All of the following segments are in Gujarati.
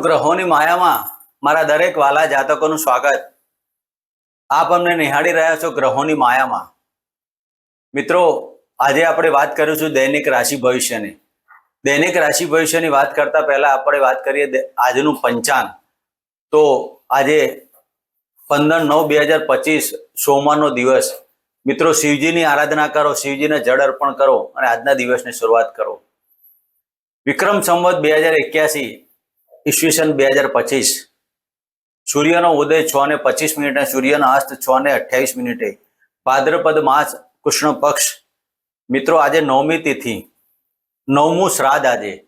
ગ્રહોની માયામાં મારા દરેક વાલા જાતકોનું સ્વાગત. આપ અમને નિહાળી રહ્યા છો ગ્રહોની માયામાં. મિત્રો, આજે આપણે વાત કરીશું દૈનિક રાશિ ભવિષ્યની. દૈનિક રાશિ ભવિષ્યની વાત કરતા પહેલા આપણે વાત કરીએ આજનું પંચાંગ. તો આજે પંદર નવ બે હજાર પચીસ સોમવારનો દિવસ. મિત્રો, શિવજીની આરાધના કરો, શિવજીને જળ અર્પણ કરો અને આજના દિવસની શરૂઆત કરો. વિક્રમ સંવત બે હજાર એક્યાસી ઈસવીસન બે હજાર પચીસ. સૂર્યનો ઉદય છ ને પચીસ મિનિટે, સૂર્યનો અસ્ત છ ને અઠ્યાવીસ મિનિટે. ભાદ્રપદ માસ કૃષ્ણ પક્ષ. મિત્રો, આજે નવમી તિથિ. નવમું શ્રાદ્ધ આજે.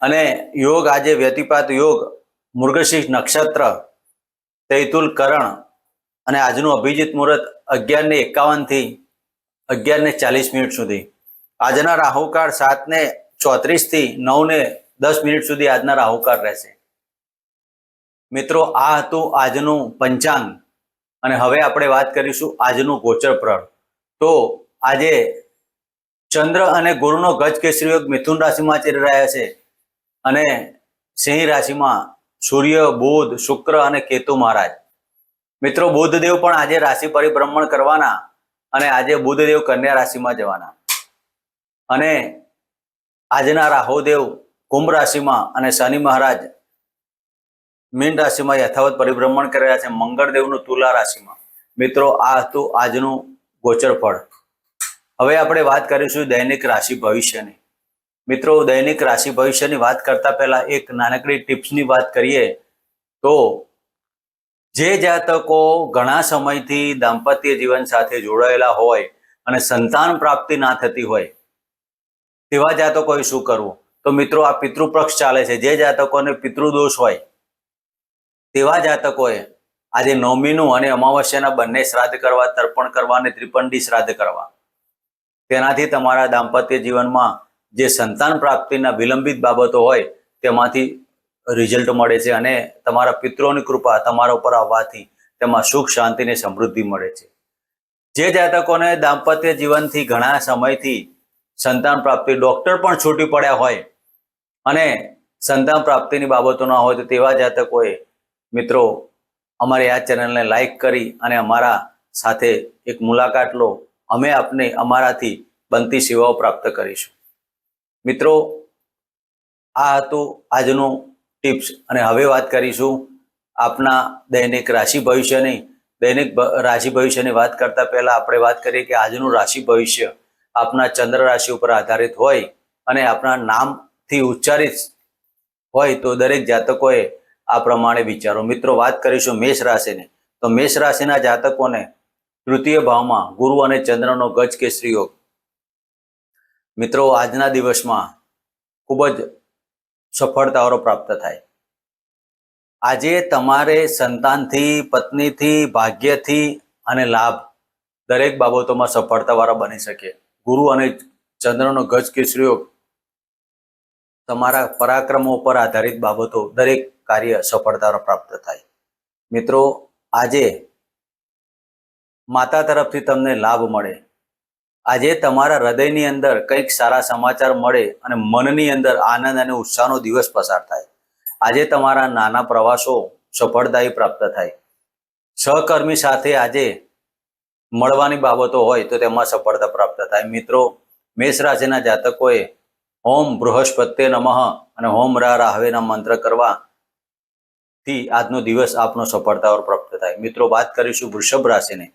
અને યોગ આજે વ્યતિપાત યોગ મૃગશીર્ષ નક્ષત્ર તૈતુલ કરણ અને આજનું અભિજીત મુહૂર્ત અગિયારને એકાવનથી એકાવનથી અગિયાર ને ચાલીસ મિનિટ સુધી. આજના રાહુકાળ સાતને ચોત્રીસથી ચોત્રીસથી નવ ને દસ મિનિટ સુધી આજના રાહુકાળ રહેશે. મિત્રો, આ હતું આજનું પંચાંગ. અને હવે આપણે વાત કરીશું આજનું ગોચર પ્રળ તો આજે ચંદ્ર અને ગુરુનો ગજ કેસરી યોગ મિથુન રાશિમાં ચડી રહ્યા છે. અને સિંહ રાશિમાં સૂર્ય, બુધ, શુક્ર અને કેતુ મહારાજ. મિત્રો, બુધદેવ પણ આજે રાશિ પરિભ્રમણ કરવાના અને આજે બુધદેવ કન્યા રાશિમાં જવાના. અને આજના રાહુદેવ કુંભ રાશિમાં અને શનિ મહારાજ મીન રાશિમાં યથાવત પરિભ્રમણ કરી રહ્યા છે મંગળદેવનું તુલા રાશિમાં. મિત્રો, આ હતું આજનું ગોચર ફળ. હવે આપણે વાત કરીશું દૈનિક રાશિ ભવિષ્યની. મિત્રો, દૈનિક રાશિ ભવિષ્યની વાત કરતા પહેલા એક નાનકડી ટિપ્સની વાત કરીએ તો જે જાતકો ઘણા સમયથી દાંપત્ય જીવન સાથે જોડાયેલા હોય અને સંતાન પ્રાપ્તિ ના થતી હોય, તેવા જાતકોએ શું કરવું? તો મિત્રો આ પિતૃપક્ષ ચાલે છે. જે જાતકોને પિતૃદોષ હોય, તેવા જાતકોએ આજે નવમીનું અને અમાવસ્યાના બંને શ્રાદ્ધ કરવા, તર્પણ કરવા અને ત્રિપંડી શ્રાદ્ધ કરવા. તેનાથી તમારા દાંપત્ય જીવનમાં જે સંતાન પ્રાપ્તિના વિલંબિત બાબતો હોય, તેમાંથી રિઝલ્ટ મળે છે અને તમારા પિતૃઓની કૃપા તમારા ઉપર આવવાથી તેમાં સુખ, શાંતિ સમૃદ્ધિ મળે છે. જે જાતકોને દાંપત્ય જીવનથી ઘણા સમયથી સંતાન પ્રાપ્તિ ડોક્ટર પણ છૂટી પડ્યા હોય અને સંતાન પ્રાપ્તિની બાબતો ના હોય તો તેવા જાતકોએ મિત્રો, અમારી આ ચેનલને લાઈક કરી અને અમારા સાથે એક મુલાકાત લો. અમે આપને અમારાથી બનતી સેવાઓ પ્રાપ્ત કરીશું. મિત્રો, આ હતું આજનો ટિપ્સ અને હવે વાત કરીશું આપના દૈનિક રાશિ ભવિષ્યની. દૈનિક રાશિ ભવિષ્યની વાત કરતા પહેલા આપણે વાત કરીએ કે આજનું રાશિ ભવિષ્ય. આપના ચંદ્ર રાશિ ઉપર આધારિત હોય અને આપના નામથી ઉચ્ચારિત હોય તો દરેક જાતકોએ આ પ્રમાણે વિચારો. મિત્રો, વાત કરીશું મેષ રાશિની. તો મેષ રાશિના જાતકોને તૃતીય ભાવમાં ગુરુ અને ચંદ્રનો ગજ કેસરી યોગ મિત્રો, આજના દિવસમાં ખૂબ જ સફળતાઓ પ્રાપ્ત થાય. આજે તમારે સંતાનથી, પત્નીથી, ભાગ્યથી અને લાભ દરેક બાબતોમાં સફળતાવાળા બની શકે. ગુરુ અને ચંદ્રનો ગજ કેસરીઓ તમારા પરાક્રમો પર આધારિત બાબતો દરેક કાર્ય સફળતા પ્રાપ્ત થાય. મિત્રો, આજે માતા તરફથી તમને લાભ મળે. આજે તમારા હૃદયની અંદર કંઈક સારા સમાચાર મળે અને મનની અંદર આનંદ અને ઉત્સાહનો દિવસ પસાર થાય. આજે તમારા નાના પ્રવાસો સફળતાએ પ્રાપ્ત થાય. સહકર્મી સાથે આજે મળવાની બાબતો હોય તો તેમાં સફળતા પ્રાપ્ત થાય. મિત્રો, મેષ રાશિના જાતકોએ હોમ બૃહસ્પત્ય નમઃ અને હોમ રા રાહવેના મંત્ર કરવા થી આજનો દિવસ આપનો સફળતા પ્રાપ્ત થાય. મિત્રો, વાત કરીશું વૃષભ રાશિની.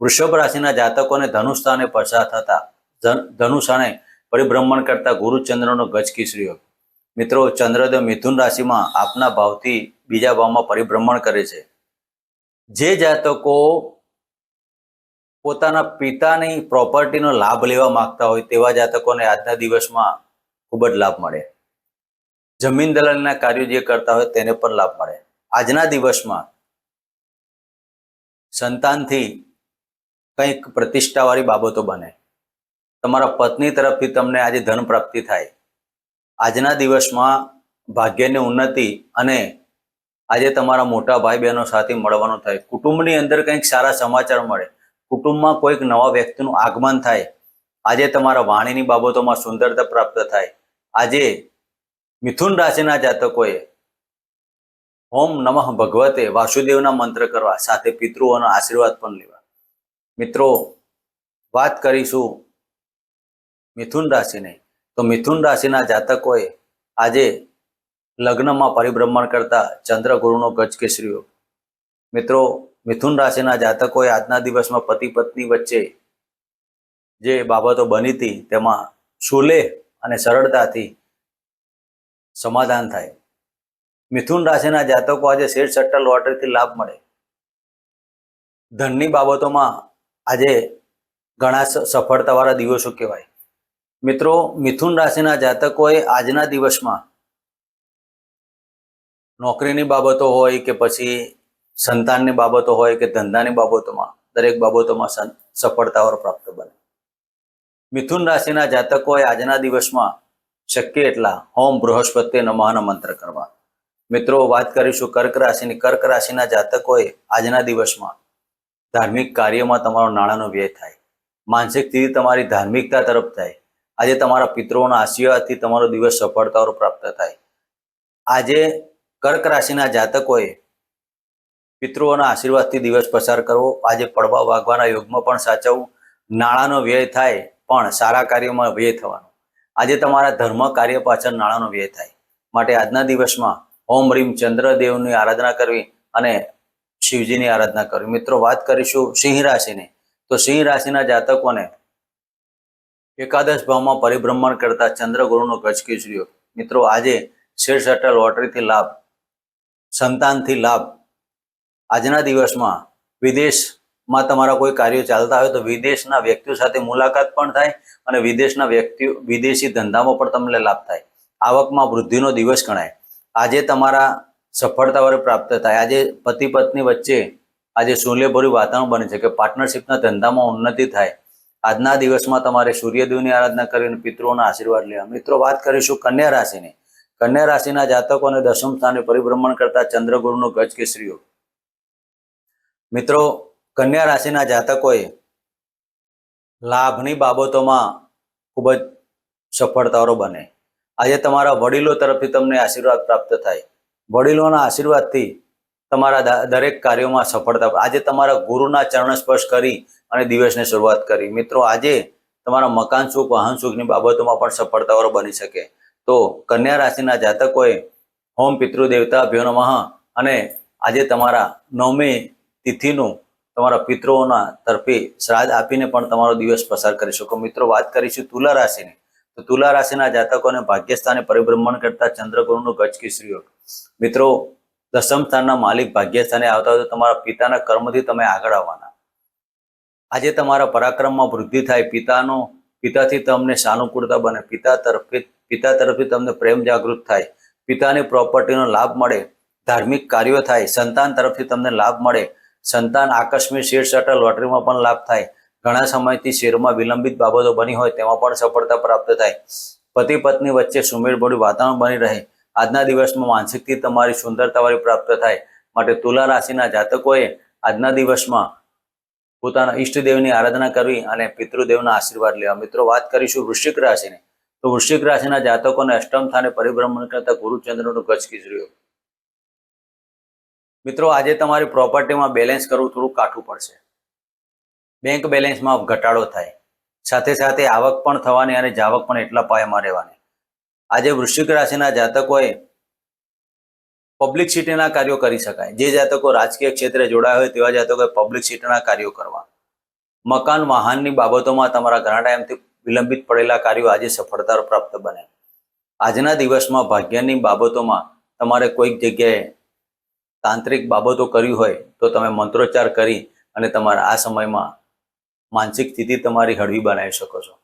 વૃષભ રાશિના જાતકોને ધનુષાને પસાર થતા ધન- ધનુષાને પરિભ્રમણ કરતા ગુરુચંદ્રનો ગજકીસર્યો મિત્રો ચંદ્રદેવ મિથુન રાશિમાં આપના ભાવથી બીજા ભાવમાં પરિભ્રમણ કરે છે. જે જાતકો પોતાના પિતાની પ્રોપર્ટીનો લાભ લેવા માંગતા હોય તેવા જાતકોને આજના દિવસમાં ખૂબ જ લાભ મળે. જમીન દલાલના કાર્યો જે કરતા હોય તેને પણ લાભ મળે. આજના દિવસમાં સંતાનથી કંઈક પ્રતિષ્ઠાવાળી બાબતો બને. તમારા પત્ની તરફથી તમને આજે ધન પ્રાપ્તિ થાય. આજના દિવસમાં ભાગ્યની ઉન્નતિ અને આજે તમારા મોટા ભાઈ બહેનો સાથે મળવાનું થાય. કુટુંબની અંદર કંઈક સારા સમાચાર મળે. કુટુંબમાં કોઈક નવા વ્યક્તિનું આગમન થાય, આજે તમારા વાણીની બાબતોમાં સુંદરતા પ્રાપ્ત થાય, આજે મિથુન રાશિના જાતકોએ ઓમ નમઃ ભગવતે વાસુદેવના મંત્ર કરવા સાથે પિતૃઓના આશીર્વાદ પણ લેવા. મિત્રો, વાત કરીશું મિથુન રાશિની. તો મિથુન રાશિના જાતકોએ આજે લગ્નમાં પરિભ્રમણ કરતા ચંદ્ર ગુરુનો ગજ કેસરીઓ મિત્રો મિથુન રાશિના જાતકોએ આજના દિવસમાં પતિ પત્ની વચ્ચે જે બાબતો બની હતી, તેમાં સુલેહ અને સરળતાથી સમાધાન થાય. મિથુન રાશિના જાતકો આજે શેર સટ્ટા લોટરીથી લાભ મળે. ધનની બાબતોમાં આજે ઘણા સફળતાવાળા દિવસો કહેવાય. મિત્રો, મિથુન રાશિના જાતકોએ આજના દિવસમાં નોકરીની બાબતો હોય કે પછી સંતાનની બાબતો હોય કે ધંધાની બાબતોમાં, દરેક બાબતોમાં સફળતાઓ પ્રાપ્ત બને. મિથુન રાશિના જાતકોએ આજના દિવસમાં શક્ય એટલા હોમ બૃહસ્પતિ નમઃના મંત્ર કરવા. મિત્રો, વાત કરીશું કર્ક રાશિની. કર્ક રાશિના જાતકોએ આજના દિવસમાં ધાર્મિક કાર્યમાં તમારો નાણાંનો વ્યય થાય. માનસિક સ્થિતિ તમારી ધાર્મિકતા તરફ થાય. આજે તમારા પિતૃઓના આશીર્વાદથી તમારો દિવસ સફળતાઓ પ્રાપ્ત થાય. આજે કર્ક રાશિના જાતકોએ પિતૃઓના આશીર્વાદથી દિવસ પસાર કરવો, આજે પડવા વાગવાના યોગમાં પણ સાચવવું, નાણાંનો વ્યય થાય પણ સારા કાર્યોમાં વ્યય થવાનો. આજે તમારા ધર્મ કાર્ય પાછળ નાણાંનો વ્યય થાય. માટે આજના દિવસમાં ઓમ રીમ ચંદ્રદેવની આરાધના કરવી અને શિવજીની આરાધના કરવી. મિત્રો, વાત કરીશું સિંહ રાશિની. તો સિંહ રાશિના જાતકોને એકાદશ ભાવમાં પરિભ્રમણ કરતા ચંદ્ર ગુરુનો ગજ કેસરીઓ મિત્રો, આજે શેર સટ્ટા લોટરીથી લાભ, સંતાનથી લાભ આજના દિવસમાં વિદેશમાં તમારા કોઈ કાર્યો ચાલતા હોય તો વિદેશના વ્યક્તિઓ સાથે મુલાકાત પણ થાય અને વિદેશના વ્યક્તિઓ, વિદેશી ધંધામાં પણ તમને લાભ થાય. આવકમાં વૃદ્ધિનો દિવસ ગણાય. આજે તમારા સફળતા વડે પ્રાપ્ત થાય. આજે પતિ પત્ની વચ્ચે આજે શૂન્યભર્યું વાતાવરણ બને છે કે પાર્ટનરશિપના ધંધામાં ઉન્નતિ થાય. આજના દિવસમાં તમારે સૂર્યદેવની આરાધના કરીને પિતૃઓના આશીર્વાદ લેવા. મિત્રો, વાત કરીશું કન્યા રાશિની. કન્યા રાશિના જાતકોને દસમ સ્થાને પરિભ્રમણ કરતા ચંદ્રગુરુનો ગજ કેસરીઓ મિત્રો, કન્યા રાશિના જાતકોએ લાભની બાબતોમાં ખૂબ જ સફળતાઓ બને. આજે તમારા વડીલો તરફથી તમને આશીર્વાદ પ્રાપ્ત થાય. વડીલોના આશીર્વાદથી તમારા દરેક કાર્યોમાં સફળતા આજે તમારા ગુરુના ચરણ સ્પર્શ કરી અને દિવસની શરૂઆત કરી. મિત્રો, આજે તમારા મકાન સુખ, વાહન સુખની બાબતોમાં પણ સફળતાઓ બની શકે. તો કન્યા રાશિના જાતકોએ હોમ પિતૃ દેવતા અભ્યો અને આજે તમારા નવમી તિથિનું તમારા પિતૃઓના તરફે શ્રાદ્ધ આપીને પણ તમારો દિવસ પસાર કરી શકો. મિત્રો, વાત કરીશું તુલા રાશિની. તો તુલા રાશિના જાતકોને ભાગ્યસ્થાને પરિભ્રમણ કરતા ચંદ્રગુરુનો ગજ કિસરી મિત્રો, દસમ સ્થાનના માલિક ભાગ્યસ્થાને આવતા હોય તો તમારા પિતાના કર્મથી તમે આગળ આવવાના. આજે તમારા પરાક્રમમાં વૃદ્ધિ થાય, પિતાનો, પિતાથી તમને સાનુકૂળતા બને, પિતા તરફથી પિતા તરફથી તમને પ્રેમ જાગૃત થાય, પિતાની પ્રોપર્ટીનો લાભ મળે, ધાર્મિક કાર્યો થાય, સંતાન તરફથી તમને લાભ મળે સંતાન આકસ્મિક શેર સટલ લોટરીમાં પણ લાભ થાય. ઘણા સમયથી શેરમાં વિલંબિત બાબતો બની હોય તેમાં પણ સફળતા પ્રાપ્ત થાય. પતિ પત્ની વચ્ચે સુમેળભર્યું વાતાવરણ બની રહે. આજના દિવસમાં માનસિકથી તમારી સુંદરતાવાળી પ્રાપ્ત થાય. માટે તુલા રાશિના જાતકોએ આજના દિવસમાં પોતાના ઈષ્ટદેવની આરાધના કરવી અને પિતૃદેવના આશીર્વાદ લેવા. મિત્રો, વાત કરીશું વૃશ્ચિક રાશિની. તો વૃશ્ચિક રાશિના જાતકોને અષ્ટમ સ્થાને પરિભ્રમણ કરતા ગુરુચંદ્રનું ગજ કીજર્યો મિત્રો, આજે તમારી પ્રોપર્ટીમાં બેલેન્સ કરવું થોડું કાઠું પડશે. બેંક બેલેન્સમાં ઘટાડો થાય. સાથે સાથે આવક પણ થવાની અને જાવક પણ એટલા પાયામાં રહેવાની. આજે વૃશ્ચિક રાશિના જાતકોએ પબ્લિસિટીના કાર્યો કરી શકાય. જે જાતકો રાજકીય ક્ષેત્રે જોડાયા હોય તેવા જાતકોએ પબ્લિસિટીના કાર્યો કરવા. મકાન વાહનની બાબતોમાં તમારા ઘણા ટાઈમથી વિલંબિત પડેલા કાર્યો આજે સફળતા પ્રાપ્ત બને. આજના દિવસમાં ભાગ્યની બાબતોમાં તમારે કોઈક જગ્યાએ તાંત્રિક બાબતો કરી હોય તો તમે મંત્રોચ્ચાર કરી અને તમારા આ સમયમાં માનસિક સ્થિતિ તમારી હળવી બનાવી શકો છો.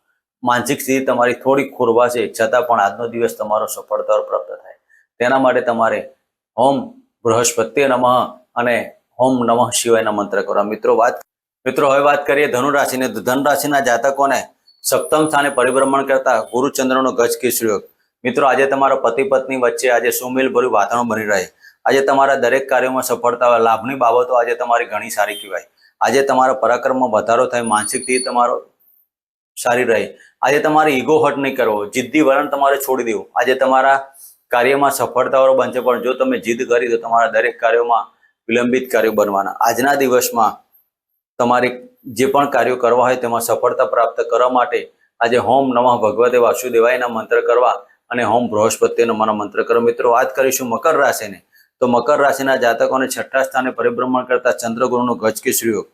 માનસિક સ્થિતિ તમારી થોડી ખોરવાશે છતાં પણ આજનો દિવસ તમારો સફળતા પ્રાપ્ત થાય. તેના માટે તમારે ઓમ બૃહસ્પતિ નમઃ અને ઓમ નમઃ શિવાયના મંત્ર કરવા મિત્રો, વાત મિત્રો, હવે વાત કરીએ ધનુ રાશિની ધન રાશિના જાતકોને સપ્તમ સ્થાને પરિભ્રમણ કરતા ગુરુચંદ્રનો ગજ કેસરીયો મિત્રો, આજે તમારા પતિ પત્ની વચ્ચે આજે સુમેલ ભર્યું વાતાવરણ બની રહે. આજે તમારા દરેક કાર્યોમાં સફળતા લાભની બાબતો આજે તમારી ઘણી સારી કહેવાય. આજે તમારા પરાક્રમમાં વધારો થાય, માનસિકથી તમારો સારી રહે. આજે તમારે ઈગો હટ નહીં કરવો, જિદ્દી વલણ તમારે છોડી દેવું. આજે તમારા કાર્યમાં સફળતાઓ બનશે, પણ જો તમે જીદ કરી, તો તમારા દરેક કાર્યોમાં વિલંબિત કાર્યો બનવાના. આજના દિવસમાં તમારે જે પણ કાર્યો કરવા હોય, તેમાં સફળતા પ્રાપ્ત કરવા માટે આજે હોમ નમઃ ભગવતે વાસુદેવાયના મંત્ર કરવા અને હોમ બૃહસ્પતિનો મારા મંત્ર કરો. મિત્રો, વાત કરીશું મકર રાશિને. તો મકર રાશિના જાતકોને છઠ્ઠા સ્થાને પરિભ્રમણ કરતા ચંદ્રગુરુનો ગજ કે શ્રીયોગ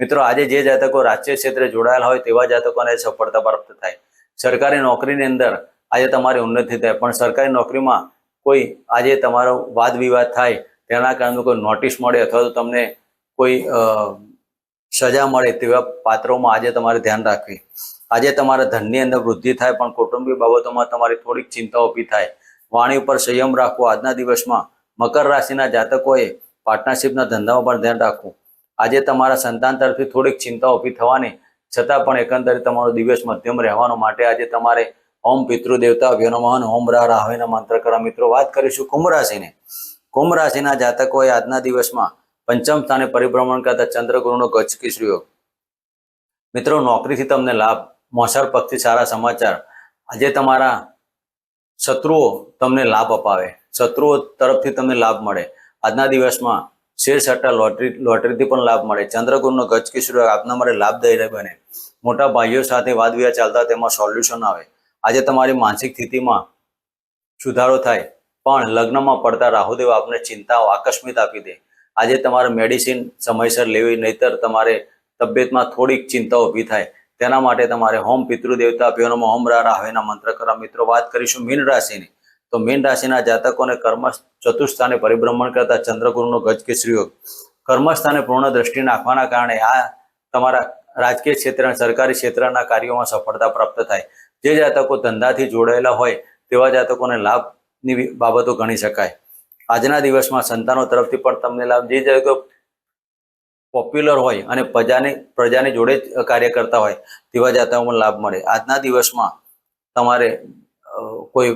મિત્રો, આજે જે જાતકો રાજકીય ક્ષેત્રે જોડાયેલા હોય તેવા જાતકોને સફળતા પ્રાપ્ત થાય. સરકારી નોકરીની અંદર આજે તમારી ઉન્નતિ થાય, પણ સરકારી નોકરીમાં કોઈ આજે તમારો વાદ વિવાદ થાય, તેના કારણે કોઈ નોટિસ મળે અથવા તો તમને કોઈ સજા મળે તેવા પાત્રોમાં આજે તમારે ધ્યાન રાખવી. આજે તમારા ધનની અંદર વૃદ્ધિ થાય, પણ કૌટુંબિક બાબતોમાં તમારી થોડીક ચિંતા ઊભી થાય. વાણી ઉપર સંયમ રાખવો આજના દિવસમાં મકર રાશિના જાતકોએ પાર્ટનરશિપના ધંધામાં પણ ધ્યાન રાખવું. આજે તમારા સંતાન તરફથી થોડીક ચિંતા ઊભી થવાની, છતાં પણ એકંદરે તમારો દિવસ મધ્યમ રહેવાનો માટે આજે તમારે ઓમ પિતૃ દેવતા અભ્યનો ઓમ રા રાહવેના મંત્ર કરવા મિત્રો વાત કરીશું કુંભ રાશિને. કુંભ રાશિના જાતકોએ આજના દિવસમાં પંચમ સ્થાને પરિભ્રમણ કરતા ચંદ્રગુરુનો ગચ્છ કિશોર મિત્રો નોકરીથી તમને લાભ, મોસર પક્ષથી સારા સમાચાર. આજે તમારા શત્રુઓ તમને લાભ અપાવે. શત્રુઓ તરફથી તમને લાભ મળે. આજના દિવસમાં શેર સટ્ટા, લોટરી, લોટરીથી પણ લાભ મળે. ચંદ્રગુરુનો ગજકિશોર આપના માટે લાભદાયી બને. મોટા ભાઈઓ સાથે વાદ વિવાદ ચાલતા તેમાં સોલ્યુશન આવે. આજે તમારી માનસિક સ્થિતિમાં સુધારો થાય, પણ લગ્નમાં પડતા રાહુદેવ આપને ચિંતાઓ આકસ્મિત આપી દે. આજે તમારે મેડિસિન સમયસર લેવી, નહીતર તમારે તબિયતમાં થોડીક ચિંતા ઊભી થાય. તેના માટે તમારે હોમ પિતૃ દેવતા અભિયાનમાં હોમ રાહવેના મંત્ર કરવા. મિત્રો, વાત કરીશું મીન રાશિની. તો મીન રાશિના જાતકોને કર્મ ચતુર્સ્થાને પરિભ્રમણ કરતા ચંદ્રગુરુનો ગજ કે કર્મસ્થાને પૂર્ણ દ્રષ્ટિ નાખવાના કારણે આ તમારા રાજકીય ક્ષેત્ર સરકારી ક્ષેત્રના કાર્યોમાં સફળતા પ્રાપ્ત થાય. જે જાતકો ધંધાથી જોડાયેલા હોય તેવા જાતકોને લાભની બાબતો ગણી શકાય. આજના દિવસમાં સંતાનો તરફથી પણ તમને લાભ. જે જાતકો પોપ્યુલર હોય અને પ્રજાને, પ્રજાની જોડે જ કાર્ય કરતા હોય, તેવા જાતાઓમાં લાભ મળે. આજના દિવસમાં તમારે કોઈ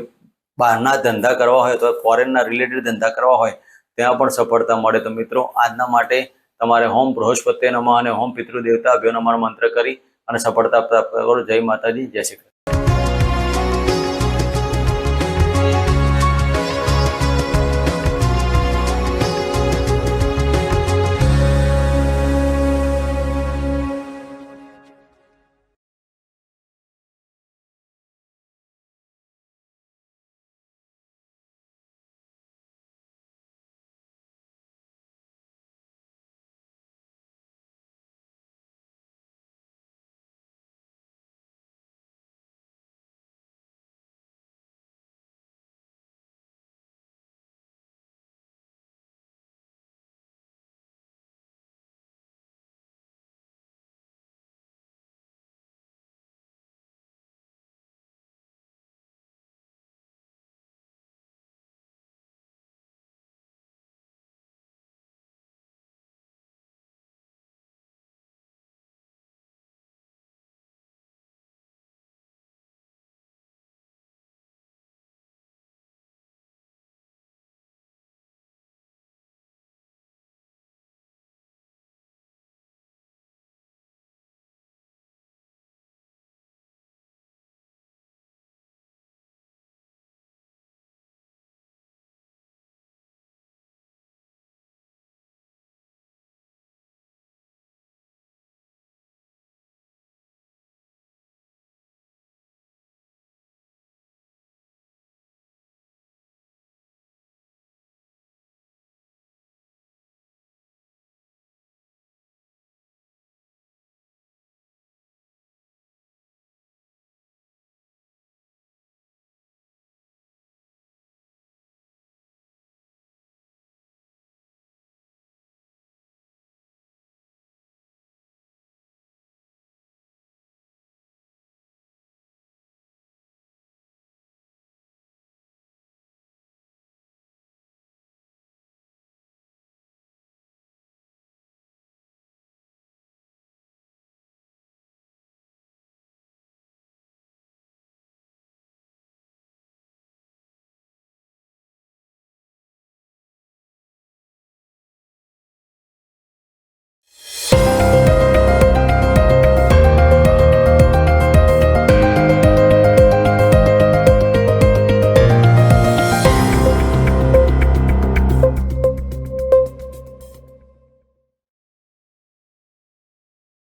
બહારના ધંધા કરવા હોય તો ફોરેનના રિલેટેડ ધંધા કરવા હોય, ત્યાં પણ સફળતા મળે. તો મિત્રો, આજના માટે તમારે હોમ બૃહસ્પતિ નમઃ અને હોમ પિતૃ દેવતા અભ્યો નમઃ મંત્ર કરી અને સફળતા પ્રાપ્ત કરો. જય માતાજી, જય શ્રી